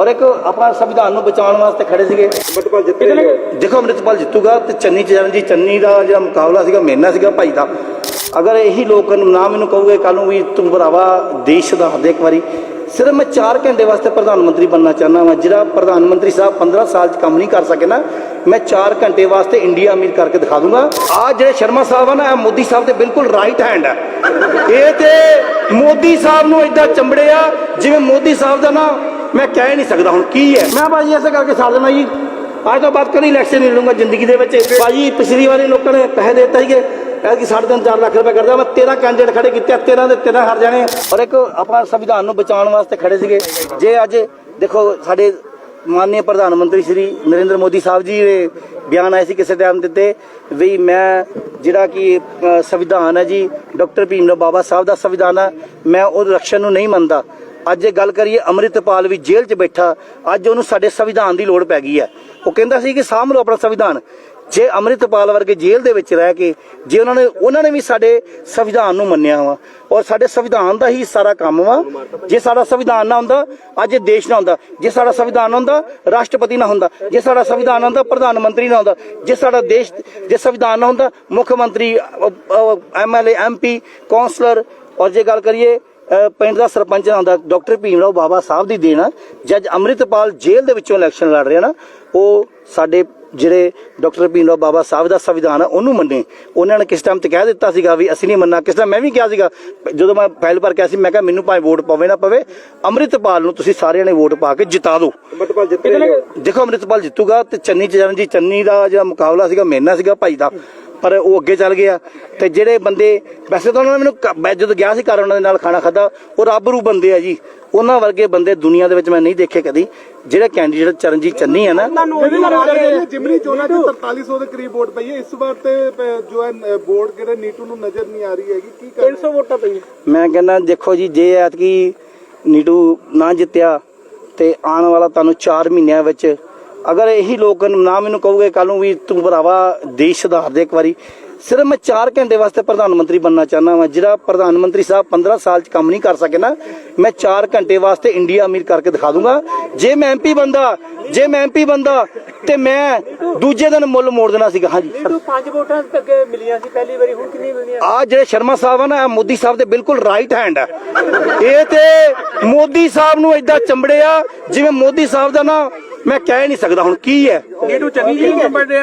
ਔਰ ਇੱਕ ਆਪਣਾ ਸੰਵਿਧਾਨ ਨੂੰ ਬਚਾਉਣ ਵਾਸਤੇ ਖੜੇ ਸੀਗੇ। ਅੰਮ੍ਰਿਤਪਾਲ ਜਿੱਤੇਗਾ। ਦੇਖੋ ਅੰਮ੍ਰਿਤਪਾਲ ਜਿੱਤੂਗਾ ਤੇ ਚੰਨੀ ਚਰਨ ਜੀ ਚੰਨੀ ਦਾ ਜਿਹੜਾ ਮੁਕਾਬਲਾ ਸੀਗਾ ਮੇਰੇ ਨਾਲ ਸੀਗਾ ਭਾਈ ਦਾ। ਅਗਰ ਇਹੀ ਲੋਕ ਨਾ ਮੈਨੂੰ ਕਹੋਗੇ ਕੱਲ ਨੂੰ ਵੀ ਤੂੰ ਭਰਾਵਾ ਦੇਸ਼ ਦਾ ਦੇ ਇੱਕ ਵਾਰੀ। ਸਿਰਫ ਮੈਂ 4 ਘੰਟੇ ਵਾਸਤੇ ਪ੍ਰਧਾਨ ਮੰਤਰੀ ਬਣਨਾ ਚਾਹੁੰਦਾ ਹਾਂ ਜਿਹੜਾ ਪ੍ਰਧਾਨ ਮੰਤਰੀ ਸਾਹਿਬ 15 ਸਾਲ 'ਚ ਕੰਮ ਨਹੀਂ ਕਰ ਸਕੇ ਨਾ ਮੈਂ 4 ਘੰਟੇ ਵਾਸਤੇ ਇੰਡੀਆ ਅਮੀਰ ਕਰਕੇ ਦਿਖਾ ਦੂੰਗਾ। ਆ ਜਿਹੜੇ ਸ਼ਰਮਾ ਸਾਹਿਬ ਆ ਨਾ ਇਹ ਮੋਦੀ ਸਾਹਿਬ ਦੇ ਬਿਲਕੁਲ ਰਾਈਟ ਹੈਂਡ ਹੈ ਇਹ ਤੇ ਮੋਦੀ ਸਾਹਿਬ ਨੂੰ ਇਦਾਂ ਚੰਬੜਿਆ ਜਿਵੇਂ ਮੋਦੀ ਸਾਹਿਬ ਦਾ ਨਾ ਮੈਂ ਕਹਿ ਨਹੀਂ ਸਕਦਾ ਹੁਣ ਕੀ ਹੈ। ਮੈਂ ਭਾਜੀ ਐਸੇ ਕਰਕੇ ਸਾਲ ਦੇਣਾ ਜੀ, ਅੱਜ ਤੋਂ ਬਾਅਦ ਕਦੀ ਇਲੈਕਸ਼ਨ ਨਹੀਂ ਲੜੂੰਗਾ ਜ਼ਿੰਦਗੀ ਦੇ ਵਿੱਚ। ਭਾਜੀ, ਪਿਛਲੀ ਵਾਰੀ ਲੋਕਾਂ ਨੇ ਪੈਸੇ ਦੇ ਦਿੱਤਾ ਸੀਗੇ, ਐਤਕੀ ਸਾਢੇ ਤਿੰਨ 4 ਲੱਖ ਰੁਪਏ ਕਰਦਾ। ਮੈਂ 13 ਕੈਂਡੀਡੇਟ ਖੜੇ ਕੀਤੇ 13 ਦੇ 13 ਹਾਰ ਜਾਣੇ ਆ। ਔਰ ਇੱਕ ਆਪਣਾ ਸੰਵਿਧਾਨ ਨੂੰ ਬਚਾਉਣ ਵਾਸਤੇ ਖੜੇ ਸੀਗੇ। ਜੇ ਅੱਜ ਦੇਖੋ ਸਾਡੇ ਮਾਨਨੀय ਪ੍ਰਧਾਨ ਮੰਤਰੀ ਸ਼੍ਰੀ ਨਰਿੰਦਰ ਮੋਦੀ ਸਾਹਿਬ ਜੀ ਦੇ ਬਿਆਨ ਆਏ ਸੀ ਕਿਸੇ ਟਾਈਮ ਦਿੱਤੇ ਵੀ ਮੈਂ ਜਿਹੜਾ ਕਿ ਸੰਵਿਧਾਨ ਹੈ ਜੀ, ਡਾਕਟਰ ਭੀਮ ਰਾਓ ਬਾਬਾ ਸਾਹਿਬ ਦਾ ਸੰਵਿਧਾਨ ਹੈ ਮੈਂ ਉਹ ਰਕਸ਼ਨ ਨੂੰ ਨਹੀਂ ਮੰਨਦਾ। ਅੱਜ ਇਹ ਗੱਲ ਕਰੀਏ, ਅੰਮ੍ਰਿਤਪਾਲ ਵੀ ਜੇਲ੍ਹ 'ਚ ਬੈਠਾ, ਅੱਜ ਉਹਨੂੰ ਸਾਡੇ ਸੰਵਿਧਾਨ ਦੀ ਲੋੜ ਪੈ ਗਈ ਹੈ। ਉਹ ਕਹਿੰਦਾ ਸੀ ਕਿ ਸਾਂਭ ਲਓ ਆਪਣਾ ਸੰਵਿਧਾਨ। ਜੇ ਅੰਮ੍ਰਿਤਪਾਲ ਵਰਗੇ ਜੇਲ੍ਹ ਦੇ ਵਿੱਚ ਰਹਿ ਕੇ, ਜੇ ਉਹਨਾਂ ਨੇ ਉਹਨਾਂ ਨੇ ਵੀ ਸਾਡੇ ਸੰਵਿਧਾਨ ਨੂੰ ਮੰਨਿਆ ਵਾ, ਔਰ ਸਾਡੇ ਸੰਵਿਧਾਨ ਦਾ ਹੀ ਸਾਰਾ ਕੰਮ ਵਾ। ਜੇ ਸਾਡਾ ਸੰਵਿਧਾਨ ਨਾ ਹੁੰਦਾ, ਅੱਜ ਇਹ ਦੇਸ਼ ਨਾ ਹੁੰਦਾ। ਜੇ ਸਾਡਾ ਸੰਵਿਧਾਨ ਨਾ ਹੁੰਦਾ, ਰਾਸ਼ਟਰਪਤੀ ਨਾ ਹੁੰਦਾ। ਜੇ ਸਾਡਾ ਸੰਵਿਧਾਨ ਨਾ ਹੁੰਦਾ, ਪ੍ਰਧਾਨ ਮੰਤਰੀ ਨਾ ਹੁੰਦਾ। ਜੇ ਸਾਡਾ ਦੇਸ਼ ਜੇ ਸੰਵਿਧਾਨ ਨਾ ਹੁੰਦਾ, ਮੁੱਖ ਮੰਤਰੀ ਐਮਐਲਏ ਐਮਪੀ ਕਾਉਂਸਲਰ ਔਰ ਜੇ ਗੱਲ ਕਰੀਏ ਪਿੰਡ ਦਾ ਸਰਪੰਚ ਹੁੰਦਾ ਡਾਕਟਰ ਭੀਮ ਰਾਓ ਬਾਬਾ ਸਾਹਿਬ ਦੀ ਦੇਣ ਆ। ਜੱਜ ਅੰਮ੍ਰਿਤਪਾਲ ਜੇਲ੍ਹ ਦੇ ਵਿੱਚੋਂ ਇਲੈਕਸ਼ਨ ਲੜ ਰਿਹਾ ਨਾ ਉਹ ਸਾਡੇ ਜਿਹੜੇ ਡਾਕਟਰ ਭੀਮ ਰਾਓ ਬਾਬਾ ਸਾਹਿਬ ਦਾ ਸੰਵਿਧਾਨ ਆ ਉਹਨੂੰ ਮੰਨੇ। ਉਹਨਾਂ ਨੇ ਕਿਸ ਟਾਈਮ ਤੇ ਕਹਿ ਦਿੱਤਾ ਸੀਗਾ ਵੀ ਅਸੀਂ ਨਹੀਂ ਮੰਨਣਾ ਕਿਸ ਟਾਈਮ ਮੈਂ ਵੀ ਕਿਹਾ ਸੀਗਾ ਜਦੋਂ ਮੈਂ ਫਾਈਲ ਭਰ ਕੇ ਆਇਆ ਸੀ ਮੈਂ ਕਿਹਾ ਮੈਨੂੰ ਭਾਵੇਂ ਵੋਟ ਪਵੇ ਨਾ ਪਵੇ ਅੰਮ੍ਰਿਤਪਾਲ ਨੂੰ ਤੁਸੀਂ ਸਾਰਿਆਂ ਨੇ ਵੋਟ ਪਾ ਕੇ ਜਿਤਾ ਦਿਓ। ਅੰਮ੍ਰਿਤਪਾਲ ਜਿੱਤੇਗਾ ਦੇਖੋ ਅੰਮ੍ਰਿਤਪਾਲ ਜਿੱਤੂਗਾ ਤੇ ਚੰਨੀ ਚਰਨ ਜੀ ਚੰਨੀ ਦਾ ਜਿਹੜਾ ਮੁਕਾਬਲਾ ਸੀਗਾ ਮੇਰੇ ਨਾਲ ਸੀਗਾ ਭਾਈ ਦਾ। ਪਰ ਉਹ ਅੱਗੇ ਚੱਲ ਗਿਆ। ਤੇ ਜਿਹੜੇ ਬੰਦੇ ਵੈਸੇ ਤਾਂ ਉਹਨਾਂ ਨੇ ਮੈਨੂੰ ਮੈਂ ਜਦੋਂ ਗਿਆ ਸੀ ਘਰ ਉਹਨਾਂ ਦੇ ਨਾਲ ਖਾਣਾ ਖਾਦਾ ਉਹ ਰੱਬ ਰੂ ਬੰਦੇ ਆ ਜੀ। ਉਹਨਾਂ ਵਰਗੇ ਬੰਦੇ ਦੁਨੀਆ ਦੇ ਵਿੱਚ ਮੈਂ ਨਹੀਂ ਦੇਖੇ ਕਦੀ। ਜਿਹੜੇ ਕੈਂਡੀਡੇਟ ਚਰਨਜੀਤ ਚੰਨੀ ਆ ਨਾ ਜਿਮਨੀ ਚੋਣਾਂ 'ਚ 4300 ਦੇ ਕਰੀਬ ਵੋਟ ਪਈ ਹੈ ਇਸ ਵਾਰ ਤੇ ਜੋ ਹੈ ਵੋਟ ਕਿਹੜੇ ਨੀਟੂ ਨੂੰ ਨਜ਼ਰ ਨਹੀਂ ਆ ਰਹੀ ਹੈਗੀ ਕੀ ਕਰ 300 ਵੋਟਾਂ ਪਈਆਂ। ਮੈਂ ਕਹਿੰਦਾ ਦੇਖੋ ਜੀ ਜੇ ਐਤਕੀ ਨੀਟੂ ਨਾ ਜਿੱਤਿਆ ਤੇ ਆਉਣ ਵਾਲਾ ਤੁਹਾਨੂੰ 4 ਮਹੀਨਿਆਂ ਵਿੱਚ ਅਗਰ ਇਹੀ ਲੋਕ ਨਾ ਮੈਨੂੰ ਕਹੋਗੇ ਕੱਲ ਨੂੰ ਵੀ ਤੂੰ ਭਰਾਵਾ ਦੇਸ਼ ਸੁਧਾਰ ਦੇ ਇੱਕ ਵਾਰੀ ਸਿਰਫ ਮੈਂ 4 ਘੰਟੇ ਵਾਸਤੇ ਪ੍ਰਧਾਨ ਮੰਤਰੀ ਬਣਨਾ ਚਾਹੁੰਦਾ ਹਾਂ ਜਿਹੜਾ ਪ੍ਰਧਾਨ ਮੰਤਰੀ ਸਾਹਿਬ 15 ਸਾਲ ਚ ਕੰਮ ਨਹੀਂ ਕਰ ਸਕੇ ਨਾ ਮੈਂ 4 ਘੰਟੇ ਵਾਸਤੇ ਇੰਡੀਆ ਅਮੀਰ ਕਰਕੇ ਦਿਖਾ ਦੂੰਗਾ। ਜੇ ਮੈਂ ਐਮਪੀ ਬੰਦਾ ਜੇ ਮੈਂ ਐਮਪੀ ਬੰਦਾ ਤੇ ਮੈਂ ਦੂਜੇ ਦਿਨ ਮੁੱਲ ਮੋੜ ਦੇਣਾ ਸੀਗਾ ਹਾਂਜੀ। ਨੀਟੂ ਪੰਜ ਵੋਟਾਂ ਤੱਕ ਮਿਲੀਆਂ ਸੀ ਪਹਿਲੀ ਵਾਰੀ ਹੁਣ ਕਿੰਨੀ ਮਿਲੀਆਂ? ਆ ਜਿਹੜੇ ਸ਼ਰਮਾ ਸਾਹਿਬ ਆ ਨਾ ਮੋਦੀ ਸਾਹਿਬ ਦੇ ਬਿਲਕੁਲ ਰਾਈਟ ਹੈਂਡ ਹੈ ਇਹ ਤੇ ਮੋਦੀ ਸਾਹਿਬ ਨੂੰ ਇਦਾਂ ਚੰਬੜਿਆ ਜਿਵੇਂ ਮੋਦੀ ਸਾਹਿਬ ਦਾ ਨਾ ਮੈਂ ਕਹਿ ਨਹੀਂ ਸਕਦਾ ਹੁਣ ਕੀ ਹੈ। ਨੀਟੂ ਚੰਗੀ ਜੀ ਨੰਬਰ ਦੇ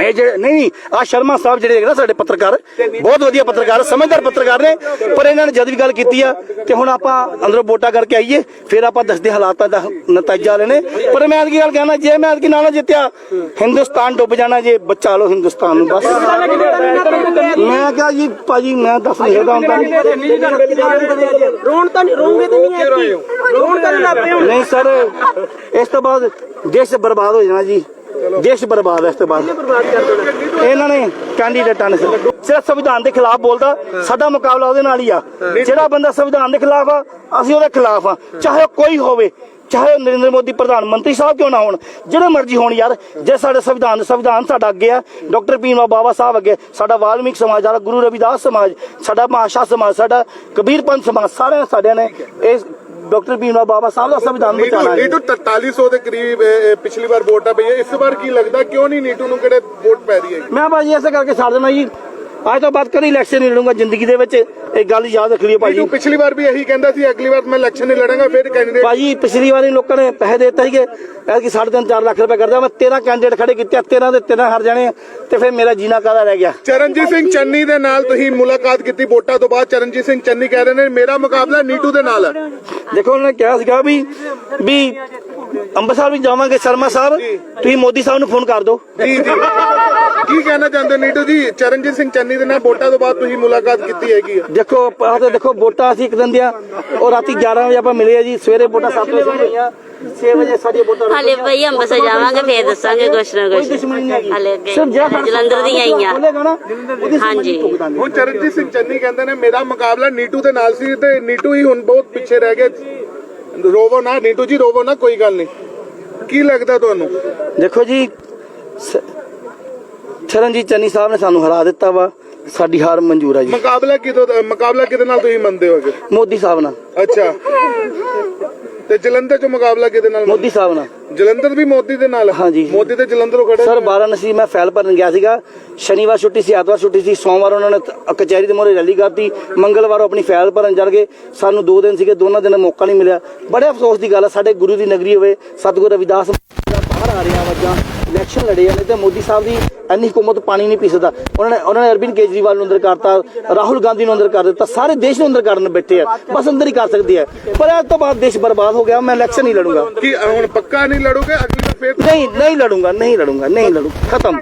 ਇਹ ਜਿਹੜੇ ਨਹੀਂ ਆ ਸ਼ਰਮਾ ਸਾਹਿਬ ਜਿਹੜੇ ਹੈਗੇ ਨਾ ਸਾਡੇ ਪੱਤਰਕਾਰ ਬਹੁਤ ਵਧੀਆ ਪੱਤਰਕਾਰ ਸਮਝਦਾਰ ਪੱਤਰਕਾਰ ਨੇ ਪਰ ਇਹਨਾਂ ਨੇ ਜਦ ਵੀ ਗੱਲ ਕੀਤੀ ਆ ਤੇ ਹੁਣ ਆਪਾਂ ਅੰਦਰੋਂ ਵੋਟਾਂ ਕਰਕੇ ਆਈਏ ਫਿਰ ਆਪਾਂ ਦੱਸਦੇ ਹਾਲਾਤਾਂ ਦਾ ਨਤੀਜਾ ਲੈਣੇ ਪਰ ਮੈਂ ਕੀ ਗੱਲ ਕਹਿਣਾ ਜੇ ਮੈਂ ਐਤਕੀ ਨਾ ਨਾ ਜਿੱਤਿਆ ਹਿੰਦੁਸਤਾਨ ਡੁੱਬ ਜਾਣਾ ਜੇ ਬਚਾ ਲਓ ਹਿੰਦੁਸਤਾਨ ਨੂੰ ਬਸ। ਮੈਂ ਕਿਹਾ ਜੀ ਭਾਜੀ ਮੈਂ ਦੱਸ ਨਹੀਂ ਸਕਦਾ ਹੁਣ ਤਾਂ। ਰੋਣ ਤਾਂ ਨਹੀਂ ਰੋਂਗੇ ਤਾਂ ਨਹੀਂ ਰੋਣ ਤਾਂ ਨਹੀਂ ਸਰ ਇਸ ਤੋਂ ਬਾਅਦ ਦੇਸ਼ ਬਰਬਾਦ ਹੋ ਜਾਣਾ ਜੀ। ਦੇਸ਼ ਬਰਬਾਦ ਹੈ ਇਸ ਤੋਂ ਬਾਅਦ। ਇਹਨਾਂ ਨੇ ਕੈਂਡੀਡੇਟਾਂ ਨੇ ਸਿਰਫ ਸੰਵਿਧਾਨ ਦੇ ਖਿਲਾਫ ਬੋਲਦਾ ਸਾਡਾ ਮੁਕਾਬਲਾ ਉਹਦੇ ਨਾਲ ਹੀ ਆ। ਜਿਹੜਾ ਬੰਦਾ ਸੰਵਿਧਾਨ ਦੇ ਖਿਲਾਫ ਆ ਅਸੀਂ ਉਹਦੇ ਖਿਲਾਫ ਆ। ਚਾਹੇ ਕੋਈ ਹੋਵੇ ਚਾਹੇ ਨਰਿੰਦਰ ਮੋਦੀ ਪ੍ਰਧਾਨ ਮੰਤਰੀ ਸਾਹਿਬ ਕਿਉਂ ਨਾ ਹੋਣ ਜਿਹੜੇ ਮਰਜ਼ੀ ਹੋਣ ਯਾਰ। ਜੇ ਸਾਡੇ ਸੰਵਿਧਾਨ ਸੰਵਿਧਾਨ ਸਾਡਾ ਅੱਗੇ ਆ ਡਾਕਟਰ ਭੀਮ ਬਾਬਾ ਸਾਹਿਬ ਅੱਗੇ ਸਾਡਾ ਵਾਲਮੀਕ ਸਮਾਜ ਸਾਡਾ ਗੁਰੂ ਰਵਿਦਾਸ ਸਮਾਜ ਸਾਡਾ ਮਹਾਸ਼ਾ ਸਮਾਜ ਸਾਡਾ ਕਬੀਰ ਪੰਥ ਸਮਾਜ ਸਾਰੇ ਸਾਡਿਆਂ ਨੇ ਇਸ ਡਾਕਟਰ ਭੀਮ ਬਾਬਾ ਸਾਹਿਬ ਦਾ ਸੰਵਿਧਾਨ ਨੀਟੂ ਬਚਾਉਣਾ ਹੈ ਨੀਟੂ 4300 ਦੇ ਕਰੀਬ ਪਿਛਲੀ ਵਾਰ ਵੋਟਾਂ ਪਈਆਂ। ਇਸ ਵਾਰ ਕੀ ਲੱਗਦਾ ਕਿਉਂ ਨਹੀਂ ਨੀਟੂ ਨੂੰ ਕਿਹੜੇ ਵੋਟ ਪੈ ਰਹੀ ਹੈਗੀ? ਮੈਂ ਭਾਜੀ ਐਸੇ ਕਰਕੇ ਛੱਡ ਦੇਣਾ ਜੀ। ਅੱਜ ਤੋਂ ਬਾਅਦ ਕਦੀ ਇਲੈਕਸ਼ਨ ਨਹੀਂ ਲੜੂੰਗਾ ਜ਼ਿੰਦਗੀ ਦੇ ਵਿੱਚ। ਇਹ ਗੱਲ ਯਾਦ ਰੱਖ ਲਿਓ ਭਾਜੀ ਪਿਛਲੀ ਵਾਰ ਵੀ ਇਹੀ ਕਹਿੰਦਾ ਸੀ ਅਗਲੀ ਵਾਰ ਮੈਂ ਇਲੈਕਸ਼ਨ ਨਹੀਂ ਲੜਾਂਗਾ ਫਿਰ ਕੈਂਡੀਡੇਟ ਭਾਜੀ ਪਿਛਲੀ ਵਾਰੀ ਲੋਕਾਂ ਨੇ ਪੈਸੇ ਦਿੱਤਾ ਸੀਗੇ। ਐਤਕੀ ਸਾਢੇ ਤਿੰਨ 4 ਲੱਖ ਰੁਪਏ ਕਰਦਾ। ਮੈਂ 13 ਕੈਂਡੀਡੇਟ ਖੜੇ ਕੀਤੇ 13 ਦੇ 13 ਹਾਰ ਜਾਣੇ ਤੇ ਫਿਰ ਮੇਰਾ ਜੀਣਾ ਕਾਹਦਾ ਰਹਿ ਗਿਆ? ਚਰਨਜੀਤ ਸਿੰਘ ਚੰਨੀ ਦੇ ਨਾਲ ਤੁਸੀਂ ਮੁਲਾਕਾਤ ਕੀਤੀ ਵੋਟਾਂ ਤੋਂ ਬਾਅਦ ਚਰਨਜੀਤ ਸਿੰਘ ਚੰਨੀ ਕਹਿ ਰਹੇ ਨੇ ਮੇਰਾ ਮੁਕਾਬਲਾ ਨੀਟੂ ਦੇ ਨਾਲ ਹੈ। ਦੇਖੋ ਉਹਨਾਂ ਨੇ ਕਿਹਾ ਸੀਗਾ ਵੀ ਵੀ ਅੰਮ੍ਰਿਤਸਰ ਵੀ ਜਾਵਾਂਗੇ ਸ਼ਰਮਾ ਸਾਹਿਬ ਤੁਸੀਂ ਮੋਦੀ ਸਾਹਿਬ ਨੂੰ ਫੋਨ ਕਰ ਦਿਓ। ਜੀ ਜੀ। ਕੀ ਕਹਿਣਾ ਚਾਹੁੰਦੇ ਨੀਟੂ ਜੀ? ਚਰਨਜੀਤ ਸਿੰਘ ਚੰਨੀ ਦੇ ਨਾਲ ਵੋਟਾਂ ਤੋਂ ਬਾਅਦ ਤੁਸੀਂ ਮੁਲਾਕਾਤ ਕੀਤੀ ਹੈਗੀ ਹੈ ਦੇਖੋ ਆਹ ਤੇ ਦੇਖੋ ਵੋਟਾਂ ਅਸੀਂ ਇੱਕ ਦਿਨ ਦੀਆਂ ਉਹ ਰਾਤੀ 11 ਵਜੇ ਆਪਾਂ ਮਿਲੇ ਆ ਜੀ ਸਵੇਰੇ ਵੋਟਾਂ 7 ਵਜੇ ਹੋਈਆਂ 6 ਵਜੇ ਸਾਡੀਆਂ ਵੋਟਾਂ ਹਾਲੇ ਭਈ ਅੰਮ੍ਰਿਤਸਰ ਜਾਵਾਂਗੇ ਫੇਰ ਦੱਸਾਂਗੇ ਕੁਛ ਨਾ ਕੁਛ। ਹਾਲੇ ਅੱਗੇ ਸਿਰਫ ਜਿਹੜਾ ਸਾਡਾ ਜਲੰਧਰ ਦੀਆਂ ਆਈਆਂ ਬੋਲੇਗਾ ਨਾ ਉਹਦੀ ਹਾਂਜੀ। ਹੁਣ ਚਰਨਜੀਤ ਸਿੰਘ ਚੰਨੀ ਕਹਿੰਦੇ ਨੇ ਮੇਰਾ ਮੁਕਾਬਲਾ ਨੀਟੂ ਦੇ ਨਾਲ ਸੀ ਤੇ ਨੀਟੂ ਹੀ ਹੁਣ ਬਹੁਤ ਪਿੱਛੇ ਰਹਿ ਗਿਆ। ਰੋਵੋ ਨਾ ਨੀਟੂ ਜੀ ਰੋਵੋ ਨਾ ਕੋਈ ਗੱਲ ਨਹੀਂ। ਕੀ ਲੱਗਦਾ ਤੁਹਾਨੂੰ? ਦੇਖੋ ਜੀ ਸ- ਚਰਨਜੀਤ ਚੰਨੀ ਸਾਹਿਬ ਨੇ ਸਾਨੂੰ ਹਰਾ ਦਿੱਤਾ ਵਾ। ਸਾਡੀ ਹਾਰ ਮਨਜ਼ੂਰ ਆ ਜੀ। ਮੁਕਾਬਲਾ ਕਿਦੋਂ ਦਾ- ਮੁਕਾਬਲਾ ਕਿਹਦੇ ਨਾਲ ਤੁਸੀਂ ਮੰਨਦੇ ਹੋਗੇ ਮੋਦੀ ਸਾਹਿਬ ਨਾਲ। ਅੱਛਾ। ਤੇ ਜਲੰਧਰ 'ਚ ਮੁਕਾਬਲਾ ਕਿਹਦੇ ਨਾਲ ਮੋਦੀ ਸਾਹਿਬ ਨਾਲ। ਜਲੰਧਰ ਵੀ ਮੋਦੀ ਦੇ ਨਾਲ? ਹਾਂਜੀ। ਮੋਦੀ ਤੇ ਜਲੰਧਰੋਂ ਖੜੇ ਸਰ ਵਾਰਾਣਸੀ ਮੈਂ ਫੈਲ ਭਰਨ ਗਿਆ ਸੀਗਾ। ਸ਼ਨੀਵਾਰ ਛੁੱਟੀ ਸੀ ਐਤਵਾਰ ਛੁੱਟੀ ਸੀ ਸੋਮਵਾਰ ਉਹਨਾਂ ਨੇ ਤ- ਕਚਹਿਰੀ ਦੇ ਮੋਹਰੇ ਰੈਲੀ ਕਰਤੀ। ਮੰਗਲਵਾਰ ਉਹ ਆਪਣੀ ਫੈਲ ਭਰਨ ਚੜ ਗਏ ਸਾਨੂੰ ਦੋ ਦਿਨ ਸੀਗੇ ਦੋਨਾਂ ਦਿਨ ਮੌਕਾ ਨਹੀਂ ਮਿਲਿਆ। ਬੜੇ ਅਫਸੋਸ ਦੀ ਗੱਲ ਹੈ ਸਾਡੇ ਗੁਰੂ ਦੀ ਨਗਰੀ ਹੋਵੇ ਸਤਿਗੁਰੂ ਰਵਿਦਾਸ ਬਾਹਰ ਆ ਰਿਹਾ ਵਜਾਂ ਇਲੈਕਸ਼ਨ ਲੜੇ ਜਾਂਦੇ ਤੇ ਮੋਦੀ ਸਾਹਿਬ ਦੀ ਇੰਨੀ ਹਕੂਮਤ ਪਾਣੀ ਨਹੀਂ ਪੀ ਸਕਦਾ ਉਹਨਾਂ ਨੇ ਉਹਨਾਂ ਨੇ ਅਰਵਿੰਦ ਕੇਜਰੀਵਾਲ ਨੂੰ ਅੰਦਰ ਕਰਤਾ ਰਾਹੁਲ ਗਾਂਧੀ ਨੂੰ ਅੰਦਰ ਕਰ ਦਿੱਤਾ ਸਾਰੇ ਦੇਸ਼ ਨੂੰ ਅੰਦਰ ਕਰਨ ਬੈਠੇ ਆ ਬਸ ਅੰਦਰ ਹੀ ਕਰ ਸਕਦੇ ਆ ਪਰ ਇਸ ਤੋਂ ਬਾਅਦ ਦੇਸ਼ ਬਰਬਾਦ ਹੋ ਗਿਆ ਮੈਂ ਇਲੈਕਸ਼ਨ ਨਹੀਂ ਲੜੂੰਗਾ। ਕੀ ਹੁਣ ਪੱਕਾ ਨਹੀਂ ਲੜੋਗੇ? ਅਗਲੀ ਵਾਰ ਫੇਰ ਨਹੀਂ ਨਹੀਂ ਲੜੂੰਗਾ ਨਹੀਂ ਲੜੂੰਗਾ ਨਹੀਂ ਲੜੂ ਖਤਮ।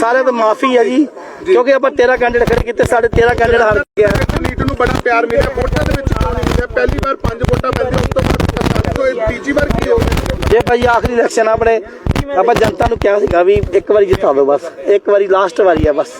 ਸਾਰੇ ਤੋਂ ਮਾਫੀ ਹੈ ਜੀ ਕਿਉਂਕਿ ਆਪਾਂ 13 ਕੈਂਡੀਡੇਟ ਖੜੇ ਕੀਤੇ ਸਾਡੇ 13 ਕੈਂਡੀਡੇਟ ਹਾਰ ਗਿਆ ਨੀਟੂ ਨੂੰ ਬੜਾ ਪਿਆਰ ਮਿਲਿਆ ਵੋਟਾਂ ਦੇ ਵਿੱਚ ਕਿਉਂ ਨਹੀਂ ਮਿਲਿਆ ਪਹਿਲੀ ਵਾਰ ਪੰਜ ਵੋਟਾਂ ਪੈਂਦੀਆਂ ਉਸ ਤੋਂ ਬਾਅਦ ਤੀਜੀ ਵਾਰ ਕੀ ਹੋ ਜੇ ਭਾਈ ਆਖਰੀ ਇਲੈਕਸ਼ਨ ਆਪਣੇ ਆਪਾਂ ਜਨਤਾ ਨੂੰ ਕਿਹਾ ਸੀਗਾ ਵੀ ਇੱਕ ਵਾਰੀ ਜਿਤਾ ਦਿਓ ਬਸ, ਇੱਕ ਵਾਰੀ ਲਾਸਟ ਵਾਰੀ ਆ ਬਸ।